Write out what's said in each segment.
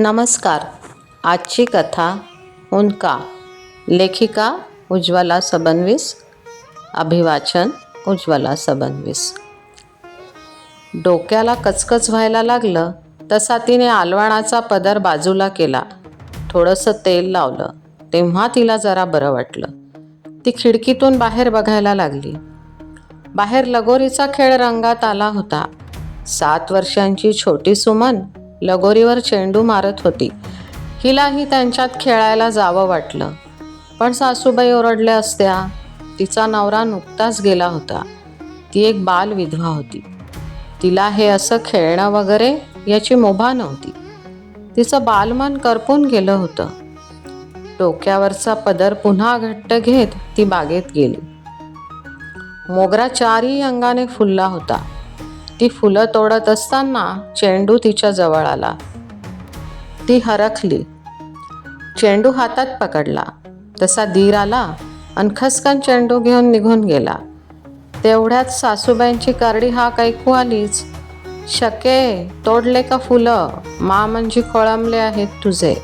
नमस्कार. आजची कथा उनका लेखिका उज्ज्वला सबनवीस अभिवाचन उज्ज्वला सबनवीस. डोक्याला कचकच व्हायला लागलं तसा तिने आलवाणाचा पदर बाजूला केला. थोडंसं तेल लावलं तेव्हा तिला जरा बरं वाटलं. ती खिडकीतून बाहेर बघायला लागली. बाहेर लगोरीचा खेळ रंगात आला होता. सात वर्षांची छोटी सुमन लगोरीवर चेंडू मारत होती. हिलाही त्यांच्यात खेळायला जावं वाटलं. पण सासूबाई ओरडल्या असत्या. तिचा नवरा नुकताच गेला होता. ती एक बाल विधवा होती. तिला हे असं खेळणं वगैरे याची मुभा नव्हती. तिचं बालमन करपून गेलं होतं. डोक्यावरचा पदर पुन्हा घट्ट घेत ती बागेत गेली. मोगरा चारही अंगाने फुलला होता. ती फुलं तोडत असताना चेंडू तिच्या जवळ आला. ती हरखली. चेंडू हातात पकडला. तसा दीर आला आणि खसकन चेंडू घेऊन निघून गेला. तेवढ्यात सासूबाईंची कारडी हाक ऐकू आलीच. शके तोडले का फुलं? मा म्हणजे खोळंबले आहेत तुझे.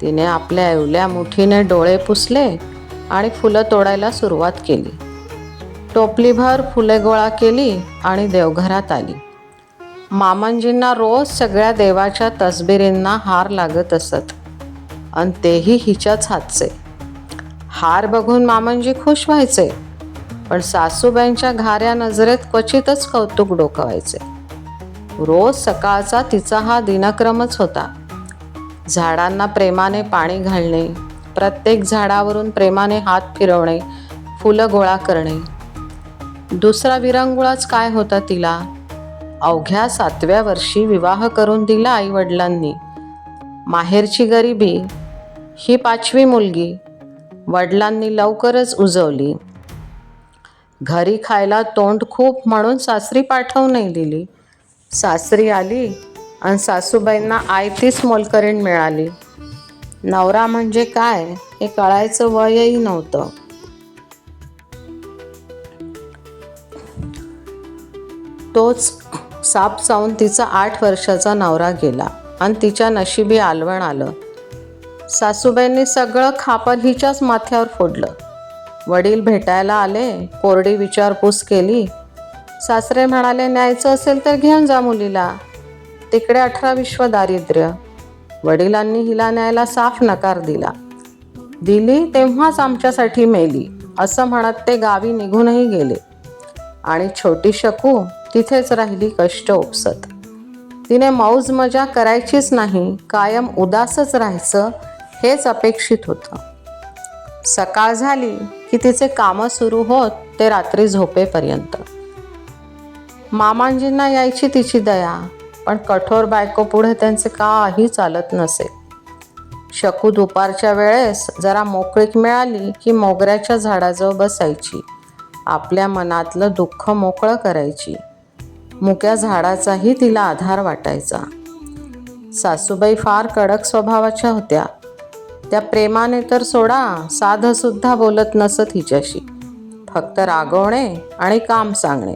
तिने आपल्या एवल्या मुठीने डोळे पुसले आणि फुलं तोडायला सुरुवात केली. टोपलीभर फुले गोळा केली आणि देवघरात आली. मामांजींना रोज सगळ्या देवाच्या तसबिरींना हार लागत असत. आणि तेही हिच्याच हातचे. हार बघून मामांजी खुश व्हायचे. पण सासूबाईंच्या घाऱ्या नजरेत क्वचितच कौतुक डोकवायचे. रोज सकाळचा तिचा हा दिनक्रमच होता. झाडांना प्रेमाने पाणी घालणे प्रत्येक झाडावरून प्रेमाने हात फिरवणे फुलं गोळा करणे दुसरा विरंगुळाच काय होता तिला? अवघ्या सातव्या वर्षी विवाह करून दिला आईवडिलांनी. माहेरची गरिबी ही पाचवी मुलगी वडिलांनी लवकरच उजवली. घरी खायला तोंड खूप म्हणून सासरी पाठवू नाही दिली. सासरी आली आणि सासूबाईंना आयतीच मोलकरीण मिळाली. नवरा म्हणजे काय हे कळायचं वयही नव्हतं. तोच साप चावून तिचा आठ वर्षाचा नवरा गेला आणि तिच्या नशिबी आलवण आलं. सासूबाईंनी सगळं खापर हिच्याच माथ्यावर फोडलं. वडील भेटायला आले कोरडी विचारपूस केली. सासरे म्हणाले न्यायचं असेल तर घेऊन जा मुलीला. तिकडे अठरा विश्व दारिद्र्य. वडिलांनी हिला न्यायला साफ नकार दिला. दिली तेव्हाच आमच्यासाठी मेली असं म्हणत ते गावी निघूनही गेले. आणि छोटी शकू तिथेच राहिली कष्ट उपसत. तिने मौज मजा करायचीच नाही कायम उदासच राहायचं हेच अपेक्षित होतं. सकाळ झाली की तिचे कामं सुरू होत ते रात्री झोपेपर्यंत. मामांजींना यायची तिची दया पण कठोर बायको पुढे त्यांचे काही चालत नसे. शकू दुपारच्या वेळेस जरा मोकळीक मिळाली की मोगऱ्याच्या झाडाजवळ बसायची. आपल्या मनातलं दुःख मोकळं करायची. मुक्या झाडाचाही तिला आधार वाटायचा. सासूबाई फार कडक स्वभावाच्या होत्या. त्या प्रेमाने तर सोडा साधंसुद्धा बोलत नसत हिच्याशी. फक्त रागवणे आणि काम सांगणे.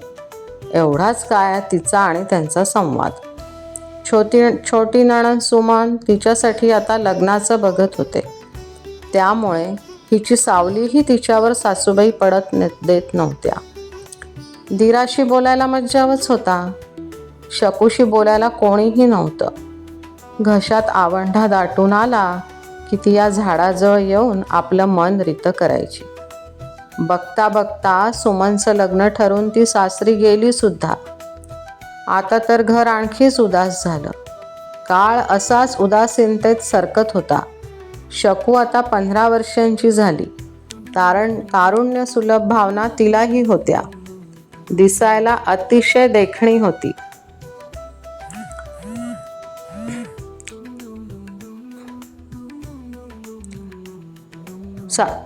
एवढाच काय तिचा आणि त्यांचा संवाद. छोटी छोटी नणन सुमन तिच्यासाठी आता लग्नाचं बघत होते. त्यामुळे हिची सावलीही तिच्यावर सासूबाई पडत देत नव्हत्या. दिराशी बोलायला मज्जावच होता. शकूशी बोलायला कोणीही नव्हतं. घशात आवंढा दाटून आला की ती या झाडाजवळ येऊन आपलं मन रित करायची. बघता बघता सुमनचं लग्न ठरून ती सासरी गेली सुद्धा. आता तर घर आणखीच उदास झालं. काळ असाच उदासीनतेत सरकत होता. शकू आता पंधरा वर्षांची झाली. तारण तारुण्य सुलभ भावना तिलाही होत्या. दिसायला अतिशय देखणी होती.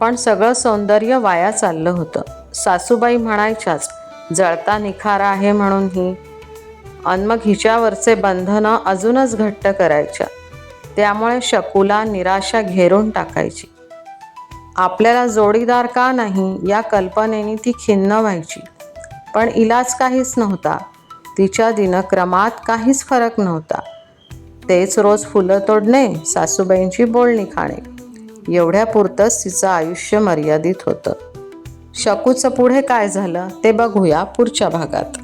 पण सगळं सौंदर्य वाया चाललं होतं. सासूबाई म्हणायच्याच जळता निखारा आहे म्हणून ही. अन मग हिच्यावरचे बंधनं अजूनच घट्ट करायच्या. त्यामुळे शकूला निराशा घेरून टाकायची. आपल्याला जोडीदार का नाही? या कल्पनेने ती खिन्न व्हायची. पण इलाज काहीच नव्हता. तिच्या दिनक्रमात काहीच फरक नव्हता. तेच रोज फुलं तोडणे सासूबाईंची बोलणी खाणे एवढ्यापुरतंच तिचं आयुष्य मर्यादित होतं. शकूचं पुढे काय झालं ते बघूया पुढच्या भागात.